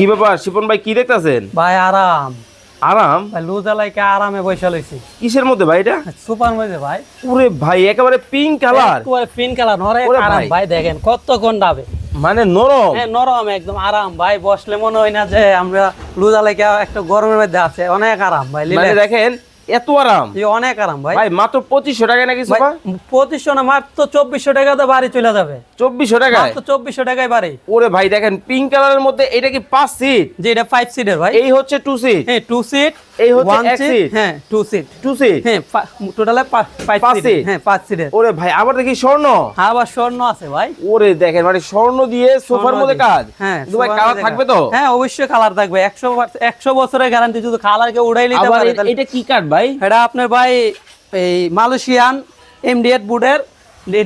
কি ব্যাপার? শিপন ভাই কি দেখতেছেন? ভাই আরাম। আরাম? ভাই লুজালাইকে আরামে বসে লইছি। কিসের মধ্যে ভাই এটা? সুপার মধ্যে ভাই। ওরে ভাই একেবারে পিঙ্ক কালার একেবারে পিঙ্ক কালার নরে আরাম। ভাই। দেখেন কত কোন ডাবে। মানে নরম। হ্যাঁ নরম একদম আরাম। ভাই বসলে মনে হয় না যে আমরা লুজা লুজালাইকে একটা গরমের মধ্যে আছে। অনেক আরাম ভাই মানে লিলে দেখেন এত আরাম? অনেক আরাম ভাই। ভাই মাত্র পঁচিশশো টাকা নাকি সোফা পঁচিশশো না মাত্র চব্বিশশো টাকাতে বাড়ি চলে যাবে। চব্বিশশো টাকায়? মাত্র চব্বিশশো টাকায় বাড়ি। ওরে ভাই দেখেন পিঙ্ক কালারের মধ্যে এটা কি পাঁচ সিট যে এটা ফাইভ সিটের ভাই। এই হচ্ছে টু সিট হ্যাঁ টু সিট এই হচ্ছে ওয়ান সিট হ্যাঁ টু সিট টু সিট হ্যাঁ টোটালে পাঁচ সিট হ্যাঁ পাঁচ সিটের ওরে ভাই আবার দেখি স্বর্ণ? আবার স্বর্ণ আছে ভাই। ওরে দেখেন মানে স্বর্ণ দিয়ে সোফার মধ্যে কাজ। হ্যাঁ ভাই কালার থাকবে তো? হ্যাঁ অবশ্যই কালার থাকবে। একশো একশো বছরের গ্যারান্টি যদি কালারকে উড়াই নিতে পারে এটা কি কাঠ ভাই? এটা আপনার ভাই এই মালয়েশিয়ান এমডিএড বোর্ডের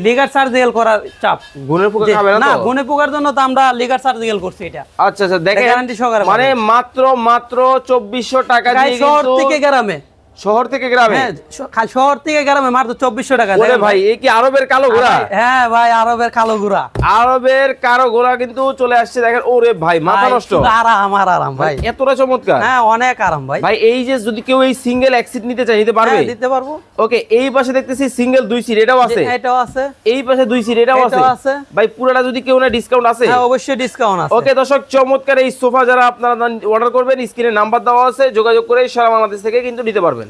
লিগার সার্জিক্যাল করার চাপ। গুণের পোকা খাবে না না তো? গুনে পোকার জন্য তো আমরা লিগার সার্জিক্যাল করছি এটা। আচ্ছা আচ্ছা দেখেন গ্যারান্টি সহকারে মানে মাত্র মাত্র চব্বিশশো টাকা গাই দিয়ে কিন্তু থেকে গ্রামে। শহর থেকে গ্রামে? হ্যাঁ শহর থেকে গ্রামে মাত্র চব্বিশশো টাকা। ওরে ভাই এই কি আরবের কালো ঘোড়া? হ্যাঁ ভাই আরবের কালো গুড়া আরবের কারও ঘোড়া কিন্তু চলে আসছে দেখেন ওরে ভাই মাথা নষ্ট। আরাম আর আরাম ভাই এতটা চমৎকার। হ্যাঁ অনেক আরাম ভাই। ভাই এই যে যদি কেউ এই সিঙ্গেল এক্সিট নিতে চায় নিতে পারবে? হ্যাঁ, দিতে পারব। ওকে এই পাশে দেখতেছি সিঙ্গেল দুই সিট এটাও আছে। এটাও আছে। এই পাশে দুই সিট এটাও আছে। এটাও আছে। ভাই পুরোটা যদি কেউ না ডিসকাউন্ট আছে। হ্যাঁ অবশ্যই ডিসকাউন্ট আছে। ওকে দর্শক চমৎকার এই সোফা যারা আপনারা অর্ডার করবেন স্ক্রিনে নাম্বার দেওয়া আছে যোগাযোগ করে সারা বাংলাদেশ থেকে কিন্তু নিতে পারবেন